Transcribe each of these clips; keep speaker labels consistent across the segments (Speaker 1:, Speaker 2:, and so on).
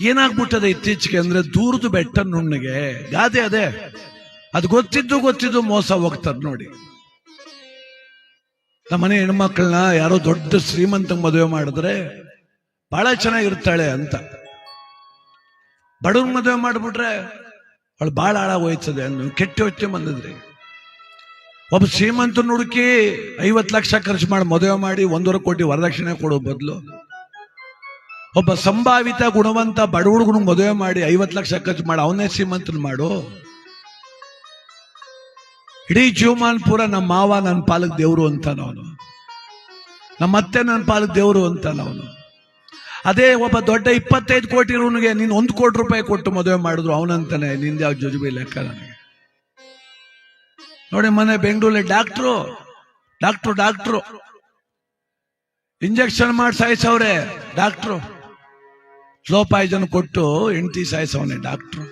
Speaker 1: ಏನಾಗ್ಬಿಟ್ಟದೆ ಇತ್ತೀಚೆಗೆ ಅಂದ್ರೆ ದೂರದ ಬೆಟ್ಟ ನುಣ್ಣಗೆ. ಗಾದೆ ಅದೇ. ಅದು ಗೊತ್ತಿದ್ದು ಗೊತ್ತಿದ್ದು ಮೋಸ ಹೋಗ್ತಾರೆ ನೋಡಿ. ನಮ್ಮನೆ ಹೆಣ್ಮಕ್ಳನ್ನ ಯಾರೋ ದೊಡ್ಡ ಶ್ರೀಮಂತ ಮದುವೆ ಮಾಡಿದ್ರೆ ಬಹಳ ಚೆನ್ನಾಗಿರ್ತಾಳೆ ಅಂತ. ಬಡವ್ರ ಮದುವೆ ಮಾಡ್ಬಿಟ್ರೆ ಅವಳು ಬಹಳ ಹಾಳಾಗೋಯ್ತದೆ ಅಂದ್ ಕೆಟ್ಟ ಯೋಚನೆ ಬಂದಿದ್ರಿ. ಒಬ್ಬ ಶ್ರೀಮಂತನ ಹುಡುಕಿ ಐವತ್ತು ಲಕ್ಷ ಖರ್ಚು ಮಾಡಿ ಮದುವೆ ಮಾಡಿ ಒಂದೂವರೆ ಕೋಟಿ ವರದಕ್ಷಿಣೆ ಕೊಡೋ ಬದಲು ಒಬ್ಬ ಸಂಭಾವಿತ ಗುಣವಂತ ಬಡ ಹುಡುಗನ ಮದುವೆ ಮಾಡಿ ಐವತ್ತು ಲಕ್ಷ ಖರ್ಚು ಮಾಡಿ ಅವನೇ ಶ್ರೀಮಂತನ ಮಾಡು. ಇಡೀ ಜೀವಮಾನ್ ಪೂರ ನಮ್ಮ ಮಾವ, ನನ್ನ ಪಾಲಕ್ ದೇವರು ಅಂತಾನ ಅವನು. ನಮ್ಮ ಅತ್ತೆ, ನನ್ನ ಪಾಲಕ್ ದೇವರು ಅಂತಾನ ಅವನು. ಅದೇ ಒಬ್ಬ ದೊಡ್ಡ ಇಪ್ಪತ್ತೈದು ಕೋಟಿ ರೂನಿಗೆ ನೀನು ಒಂದು ಕೋಟಿ ರೂಪಾಯಿ ಕೊಟ್ಟು ಮದುವೆ ಮಾಡಿದ್ರು ಅವನಂತಾನೆ, ನಿಂದ ಯಾವ ಜುಜುಬಿ ಲೆಕ್ಕ ನನಗೆ? ನೋಡಿ ಮನೆ ಬೆಂಗಳೂರಲ್ಲಿ ಡಾಕ್ಟ್ರು ಡಾಕ್ಟ್ರು ಡಾಕ್ಟ್ರು. ಇಂಜೆಕ್ಷನ್ ಮಾಡಿ ಸಾಯಿಸವ್ರೆ, ಡಾಕ್ಟ್ರು. ಸ್ಲೋ ಪಾಯ್ಸನ್ ಕೊಟ್ಟು ಹೆಂಡತಿ ಸಾಯಿಸವನೆ ಡಾಕ್ಟ್ರು.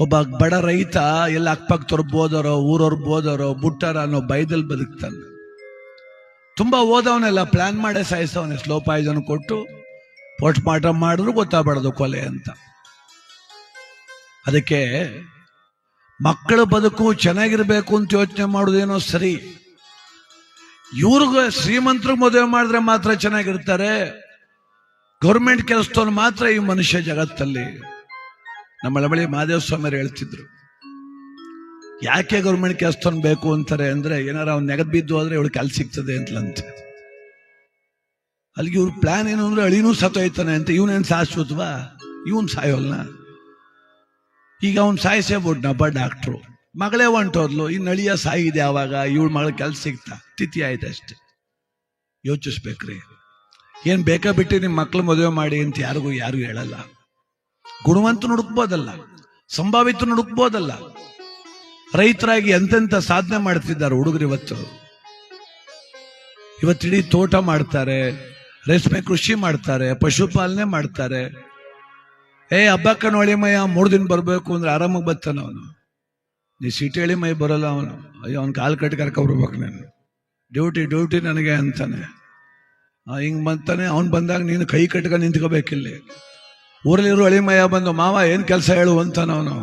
Speaker 1: ಒಬ್ಬ ಬಡ ರೈತ ಎಲ್ಲ ಅಕ್ಕಪಕ್ಕದವ್ರು ಬೋದರೋ ಊರವ್ರು ಬೋದರೋ, ಬುಟ್ಟರ ಅನ್ನೋ ಭಯದಲ್ಲಿ ಬದುಕ್ತಾನೆ. ತುಂಬಾ ಓದವನೆಲ್ಲ ಪ್ಲಾನ್ ಮಾಡೇ ಸಾಯಿಸವನೆ ಸ್ಲೋ ಪಾಯ್ಸನ್ ಕೊಟ್ಟು ಪೋಸ್ಟ್ ಮಾರ್ಟಮ್ ಮಾಡಿದ್ರು ಗೊತ್ತಾಗಬಾರ್ದು ಕೊಲೆ ಅಂತ. ಅದಕ್ಕೆ ಮಕ್ಕಳ ಬದುಕು ಚೆನ್ನಾಗಿರ್ಬೇಕು ಅಂತ ಯೋಚನೆ ಮಾಡೋದೇನೋ ಸರಿ. ಇವ್ರಿಗೆ ಶ್ರೀಮಂತರಿಗೆ ಮದುವೆ ಮಾಡಿದ್ರೆ ಮಾತ್ರ ಚೆನ್ನಾಗಿರ್ತಾರೆ. ಗೌರ್ಮೆಂಟ್ ಕೆಲಸದವ್ರು ಮಾತ್ರ ಈ ಮನುಷ್ಯ ಜಗತ್ತಲ್ಲಿ. ನಮ್ಮ ಬಳಿ ಮಹಾದೇವ ಸ್ವಾಮಿಯರು ಹೇಳ್ತಿದ್ರು. ಯಾಕೆ ಗೌರ್ಮೆಂಟ್ ಕೆಲಸದವನು ಬೇಕು ಅಂತಾರೆ ಅಂದ್ರೆ ಏನಾರ ಅವ್ನು ನೆಗದ್ ಬಿದ್ದು ಹೋದ್ರೆ ಇವಳು ಕೆಲ್ಸ ಸಿಗ್ತದೆ ಅಂತಲಂತೆ. ಅಲ್ಲಿಗೆ ಇವ್ರ ಪ್ಲಾನ್ ಏನು ಅಂದ್ರೆ ಅಳಿನೂ ಸತ್ತೋಯ್ತಾನೆ ಅಂತ ಇವನೇನು ಶಾಶ್ವತವಾ? ಇವನ್ ಸಾಯೋಲ್ಲ ಈಗ ಅವ್ನು ನಬ್ಬ ಡಾಕ್ಟ್ರು ಮಗಳೇ ಹೊಂಟೋದ್ಲು ಇನ್ನು ಅಳಿಯ ಸಾಯಿದೆ ಯಾವಾಗ ಇವಳು ಮಗಳ ಕೆಲ್ಸ ಸಿಗ್ತಾ. ತಿಥಿ ಆಯ್ತು ಅಷ್ಟೇ ಯೋಚಿಸ್ಬೇಕ್ರಿ. ಏನ್ ಬೇಕಾ ಬಿಟ್ಟು ನಿಮ್ಮ ಮಕ್ಳು ಮದುವೆ ಮಾಡಿ ಅಂತ ಯಾರಿಗೂ ಯಾರು ಹೇಳಲ್ಲ. ಗುಣವಂತ ನುಡುಕ್ಬೋದಲ್ಲ ಸಂಭಾವಿತ ನುಡುಕ್ಬೋದಲ್ಲ ರೈತರಾಗಿ ಎಂತೆಂತ ಸಾಧನೆ ಮಾಡ್ತಿದ್ದಾರೆ ಹುಡುಗರು ಇವತ್ತು. ಇವತ್ತಿಡೀ ತೋಟ ಮಾಡ್ತಾರೆ, ರೇಷ್ಮೆ ಕೃಷಿ ಮಾಡ್ತಾರೆ, ಪಶುಪಾಲನೆ ಮಾಡ್ತಾರೆ. ಏ ಹಬ್ಬಕ್ಕ ನೋಡಿ ಮೂರು ದಿನ ಬರಬೇಕು ಅಂದ್ರೆ ಆರಾಮಾಗಿ ಬರ್ತಾನೆ ಅವನು. ನೀ ಸಿಟಿ ಹೇಳಿ ಮೈ ಬರಲ್ಲ ಅವನು. ಅಯ್ಯೋ, ಅವ್ನ ಕಾಲು ಕಟ್ಟಿ ಕರ್ಕೊಬರ್ಬೇಕು ನಾನು. ಡ್ಯೂಟಿ ಡ್ಯೂಟಿ ನನಗೆ ಅಂತಾನೆ. ಹಿಂಗೆ ಬಂತಾನೆ, ಅವ್ನು ಬಂದಾಗ ನೀನು ಕೈ ಕಟ್ಕೊಂಡು ನಿಂತ್ಕೋಬೇಕಿಲ್ಲಿ. ಊರಲ್ಲಿರೋ ಅಳಿಮಯ್ಯ ಬಂದು, ಮಾವ, ಏನು ಕೆಲಸ ಹೇಳು, ಅಂತಾನ ಅವನು.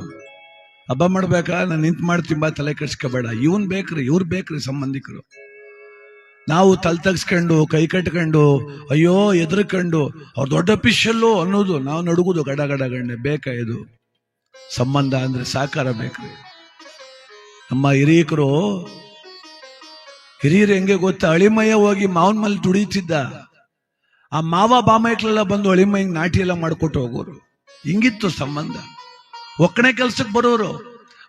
Speaker 1: ಹಬ್ಬ ಮಾಡ್ಬೇಕಾ ನಾನು ನಿಂತು ಮಾಡ್ತೀನಿ, ಬಾ, ತಲೆ ಕೆಡ್ಸ್ಕೋಬೇಡ. ಇವನ್ ಬೇಕ್ರಿ, ಇವ್ರು ಬೇಕ್ರಿ ಸಂಬಂಧಿಕರು. ನಾವು ತಲೆ ತಗ್ಸ್ಕೊಂಡು, ಕೈ ಕಟ್ಕೊಂಡು, ಅಯ್ಯೋ, ಎದ್ರಕಂಡು, ಅವ್ರು ದೊಡ್ಡ ಪಿಶಲ್ಲು ಅನ್ನೋದು ನಾವು ನಡುಗುದು ಗಡ ಗಡ ಗಂಡೆ, ಬೇಕಾ ಇದು? ಸಂಬಂಧ ಅಂದ್ರೆ ಸಾಕಾರ ಬೇಕ್ರಿ. ನಮ್ಮ ಹಿರಿಯಕರು ಹಿರಿಯರು ಹೆಂಗೆ ಗೊತ್ತಾ? ಅಳಿಮಯ್ಯ ಹೋಗಿ ಮಾವನ ಮೇಲೆ ದುಡಿತಿದ್ದ ಆ ಮಾವ ಬಾಮೈಟ್ಲೆಲ್ಲ ಬಂದು ಅಳಿಮಯ್ಯಂಗ್ ನಾಟಿ ಎಲ್ಲ ಮಾಡ್ಕೊಟ್ಟು ಹೋಗೋರು. ಹಿಂಗಿತ್ತು ಸಂಬಂಧ. ಒಕ್ಕಣೆ ಕೆಲ್ಸಕ್ಕೆ ಬರೋರು.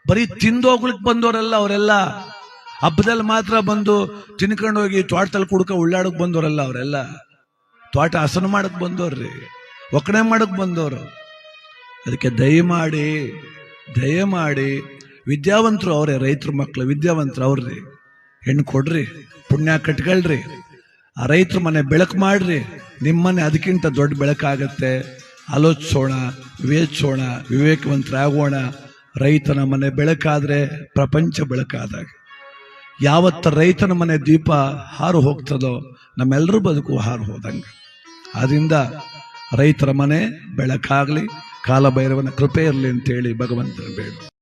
Speaker 1: ಬರೀ ತಿಂದೋಗ್ಲಿಕ್ಕೆ ಬಂದವರೆಲ್ಲ ಅವರೆಲ್ಲ ಹಬ್ಬದಲ್ಲಿ ಮಾತ್ರ ಬಂದು ತಿನ್ಕೊಂಡು ಹೋಗಿ ತೋಟದಲ್ಲಿ ಕುಡ್ಕ ಉಳ್ಳಾಡಕ್ ಬಂದವರಲ್ಲ ಅವರೆಲ್ಲ. ತೋಟ ಹಸನು ಮಾಡಕ್ ಬಂದವ್ರಿ ಒಕ್ಕಣೆ ಮಾಡಕ್ ಬಂದವರು ಅದಕ್ಕೆ ದಯಮಾಡಿ ದಯಮಾಡಿ ವಿದ್ಯಾವಂತರು ಅವರೇ, ರೈತರ ಮಕ್ಕಳು ವಿದ್ಯಾವಂತರು ಅವ್ರಿ ಹೆಣ್ಣು ಕೊಡ್ರಿ, ಪುಣ್ಯ ಕಟ್ಕೊಳ್ರಿ. ಆ ರೈತರ ಮನೆ ಬೆಳಕು ಮಾಡ್ರಿ. ನಿಮ್ಮನೆ ಅದಕ್ಕಿಂತ ದೊಡ್ಡ ಬೆಳಕಾಗತ್ತೆ. ಆಲೋಚಿಸೋಣ, ವಿವೇಚಿಸೋಣ, ವಿವೇಕವಂತರಾಗೋಣ. ರೈತನ ಮನೆ ಬೆಳಕಾದ್ರೆ ಪ್ರಪಂಚ ಬೆಳಕಾದಾಗ. ಯಾವತ್ತ ರೈತನ ಮನೆ ದೀಪ ಹಾರು ಹೋಗ್ತದೋ ನಮ್ಮೆಲ್ಲರೂ ಬದುಕು ಹಾರು ಹೋದಂಗೆ. ಆದ್ದರಿಂದ ರೈತರ ಮನೆ ಬೆಳಕಾಗಲಿ. ಕಾಲಭೈರವನ ಕೃಪೆ ಇರಲಿ ಅಂತೇಳಿ ಭಗವಂತನ ಬೇಡ.